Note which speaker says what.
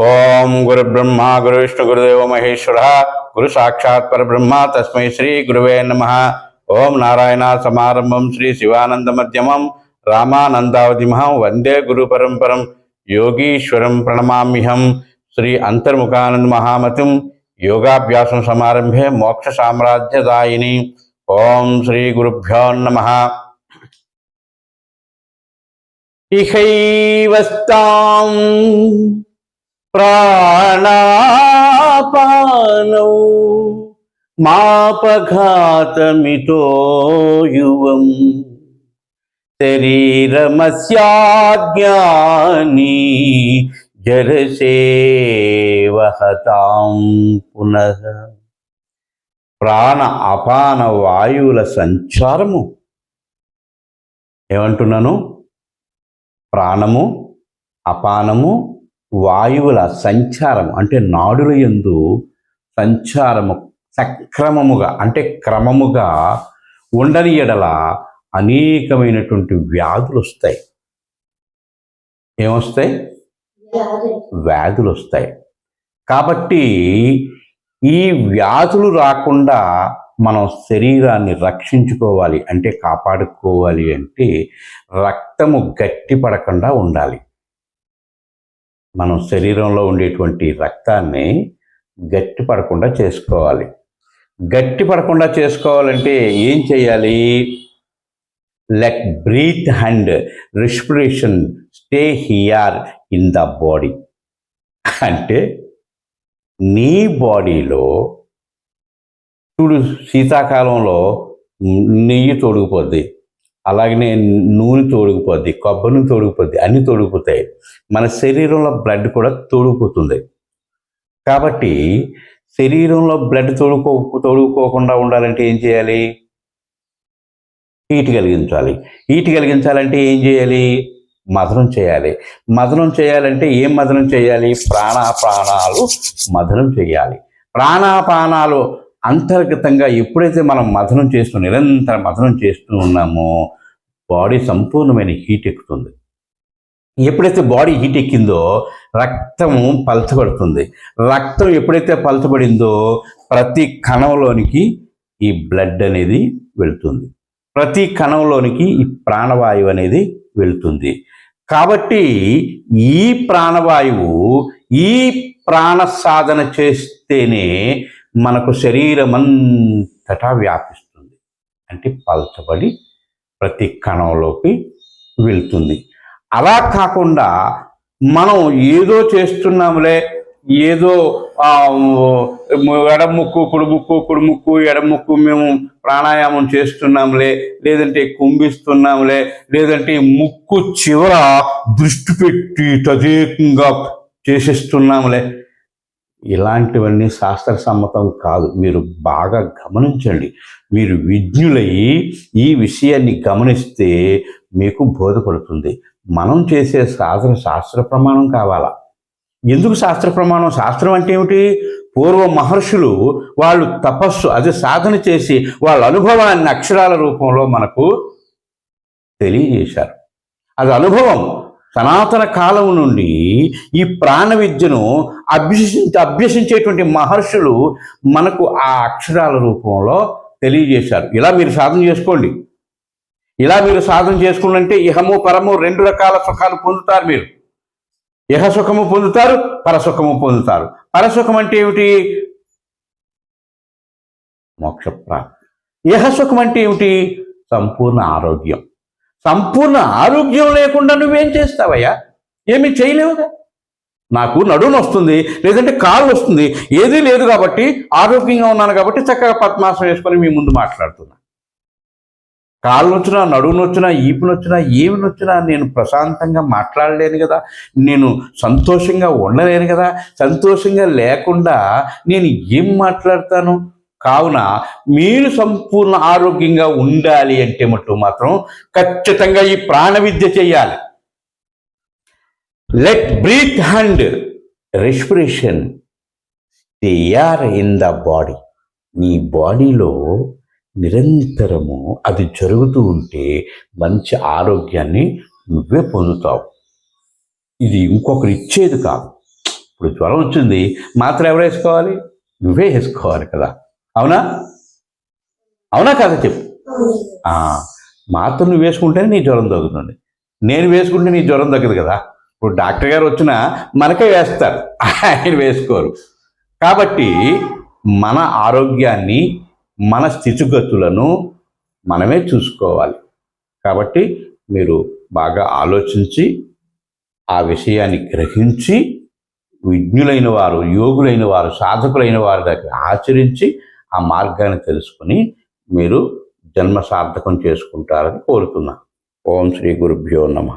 Speaker 1: ఓం గురు బ్రహ్మ గురు విష్ణు గురుదేవ మహేశ్వర గురు సాక్షాత్ పరబ్రహ్మ తస్మై శ్రీ గురువే నమ ఓం నారాయణ సమారంభం శ్రీ శివానంద మధ్యమం రామానందావతిమహం వందే గురు పరంపరం యోగీశ్వరం ప్రణమామ్యహం శ్రీ అంతర్ముఖానంద మహామతిం యోగాభ్యాసం సమారంభే మోక్ష సామ్రాజ్యదాయిని ఓం శ్రీ గురుభ్యో నమ ఇహైవస్తాం ప్రాణపానౌ మాపఘాతమితో యువం శరీరమస్యాజ్ఞాని జరసేవహతాం పునః ప్రాణ అపాన వాయువుల సంచారము ఏమంటున్నాను ప్రాణము అపానము వాయువుల సంచారం అంటే నాడుల ఎందు సంచారము సక్రమముగా అంటే క్రమముగా ఉండని ఎడల అనేకమైనటువంటి వ్యాధులు వస్తాయి ఏమొస్తాయి వ్యాధులు వస్తాయి కాబట్టి ఈ వ్యాధులు రాకుండా మనం శరీరాన్ని రక్షించుకోవాలి అంటే కాపాడుకోవాలి అంటే రక్తము గట్టిపడకుండా ఉండాలి మనం శరీరంలో ఉండేటువంటి రక్తాన్ని గట్టి పడకుండా చేసుకోవాలి గట్టి పడకుండా చేసుకోవాలంటే ఏం చేయాలి let breath and respiration stay here in the body అంటే నీ బాడీలో చూడు శీతాకాలంలో నెయ్యి తొడిగిపోద్ది అలాగనే నూనె తోడుకుపోద్ది కొబ్బరి నూనె తోడుకుపోద్ది అన్నీ తోడుకుపోతాయి మన శరీరంలో బ్లడ్ కూడా తోడుకుపోతుంది కాబట్టి శరీరంలో బ్లడ్ తోడుకో తోడుకోకుండా ఉండాలంటే ఏం చేయాలి హీట్ కలిగించాలి హీట్ కలిగించాలంటే ఏం చేయాలి మదనం చేయాలి మదనం చేయాలంటే ఏం మదనం చేయాలి ప్రాణాపానాలు మదనం చేయాలి ప్రాణాపానాలు అంతర్గతంగా ఎప్పుడైతే మనం మథనం చేస్తూ నిరంతరం మథనం చేస్తూ ఉన్నామో బాడీ సంపూర్ణమైన హీట్ ఎక్కుతుంది ఎప్పుడైతే బాడీ హీట్ ఎక్కిందో రక్తం పలచబడుతుంది రక్తం ఎప్పుడైతే పలచబడిందో ప్రతి కణంలోనికి ఈ బ్లడ్ అనేది వెళుతుంది ప్రతి కణంలోనికి ఈ ప్రాణవాయువు అనేది వెళుతుంది కాబట్టి ఈ ప్రాణవాయువు ఈ ప్రాణ సాధన చేస్తేనే మనకు అంతటా వ్యాపిస్తుంది అంటే పల్చబడి ప్రతి కణంలోకి వెళ్తుంది అలా కాకుండా మనం ఏదో చేస్తున్నాములే ఏదో ఎడముక్కు కుడుముక్కు కుడుముక్కు ఎడముక్కు మేము ప్రాణాయామం చేస్తున్నాములే లేదంటే కుంభిస్తున్నాములే లేదంటే ముక్కు చివర దృష్టి పెట్టి తదేకంగా చేసేస్తున్నాములే ఇలాంటివన్నీ శాస్త్ర సమ్మతం కాదు మీరు బాగా గమనించండి మీరు విజ్ఞులయ్యి ఈ విషయాన్ని గమనిస్తే మీకు బోధపడుతుంది మనం చేసే సాధన శాస్త్ర ప్రమాణం కావాలా ఎందుకు శాస్త్ర ప్రమాణం శాస్త్రం అంటే ఏమిటి పూర్వ మహర్షులు వాళ్ళు తపస్సు అది సాధన చేసి వాళ్ళ అనుభవాన్ని అక్షరాల రూపంలో మనకు తెలియజేశారు అది అనుభవం సనాతన కాలం నుండి ఈ ప్రాణ విద్యను అభ్యసి అభ్యసించేటువంటి మహర్షులు మనకు ఆ అక్షరాల రూపంలో తెలియజేశారు ఇలా మీరు సాధన చేసుకోండి ఇలా మీరు సాధన చేసుకుంటే ఇహము పరము రెండు రకాల సుఖాలు పొందుతారు మీరు ఇహ సుఖము పొందుతారు పరసుఖము పొందుతారు పరసుఖం అంటే ఏమిటి మోక్షప్రాప్తి ఇహ సుఖం అంటే ఏమిటి సంపూర్ణ ఆరోగ్యం సంపూర్ణ ఆరోగ్యం లేకుండా నువ్వేం చేస్తావయ్యా ఏమి చేయలేవుగా నాకు నడుము వస్తుంది లేదంటే కాలు వస్తుంది ఏదీ లేదు కాబట్టి ఆరోగ్యంగా ఉన్నాను కాబట్టి చక్కగా పద్మాసనం వేసుకొని మీ ముందు మాట్లాడుతున్నా కాళ్ళు నొచ్చినా నడువు నొచ్చినా ఈపు నొచ్చినా ఏమి నొచ్చినా నేను ప్రశాంతంగా మాట్లాడలేను కదా నేను సంతోషంగా ఉండలేను కదా సంతోషంగా లేకుండా నేను ఏం మాట్లాడతాను కావున మీరు సంపూర్ణ ఆరోగ్యంగా ఉండాలి అంటే మట్టు మాత్రం ఖచ్చితంగా ఈ ప్రాణ విద్య చేయాలి let breath and respiration they are in the body నీ బాడీలో నిరంతరము అది జరుగుతూ ఉంటే మంచి ఆరోగ్యాన్ని నువ్వే పొందుతావు ఇది ఇంకొకరు ఇచ్చేది కాదు ఇప్పుడు జ్వరం వచ్చింది మాత్రం ఎవరు వేసుకోవాలి నువ్వే వేసుకోవాలి కదా అవునా అవునా కదా చెప్పు మాత్రం నువ్వు వేసుకుంటేనే నీ జ్వరం తగ్గుతుంది నేను వేసుకుంటే నీ జ్వరం తగ్గదు కదా ఇప్పుడు డాక్టర్ గారు వచ్చినా మనకే వేస్తారు ఆయన వేసుకోరు కాబట్టి మన ఆరోగ్యాన్ని మన స్థితిగతులను మనమే చూసుకోవాలి కాబట్టి మీరు బాగా ఆలోచించి ఆ విషయాన్ని గ్రహించి విజ్ఞులైన వారు యోగులైన వారు సాధకులైన వారి దగ్గర ఆచరించి ఆ మార్గాన్ని తెలుసుకుని మీరు జన్మ సార్థకం చేసుకుంటారని కోరుతున్నాను ఓం శ్రీ గురుభ్యో నమ